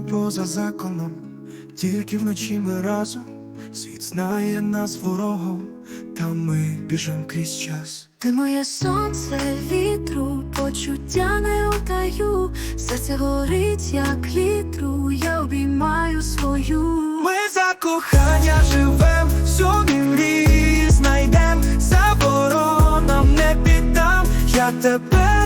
поза законом, тільки вночі ми разом, світ знає нас ворогом, та ми біжим крізь час. Ти моє сонце вітру, почуття не утаю, серце горить, як літру, я обіймаю свою. Ми за кохання живем, всьому мрії знайдем, заборонам не піддам, я тебе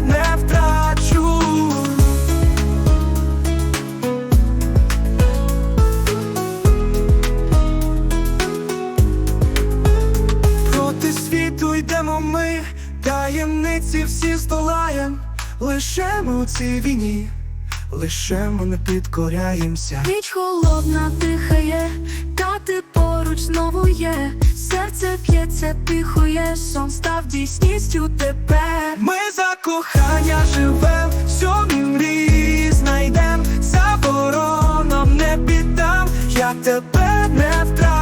світу йдемо ми, таємниці всі здолаєм, лише ми у цій війні, лише ми не підкоряємося. Ніч холодна дихає, та ти поруч знову є. Серце п'ється, тихоє, сон став дійсністю тепер. Ми за кохання живем, всьомі мрії знайдем, заборонам не піддам, я тебе не втрачу.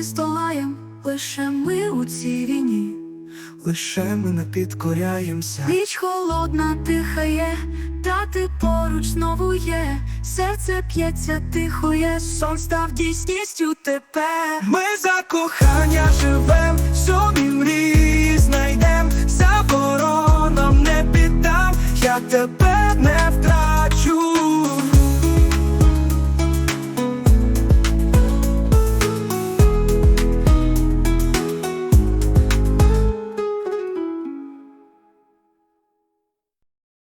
Всі здолаєм, лише ми у цій війні. Лише ми не підкоряємося. Ніч холодна дихає, та ти поруч знову є. Серце п'ється, тихоє, сон став дійсністю тепер. Ми за кохання живем, всьомі мрії знайдем, заборонам не піддам, я тебе.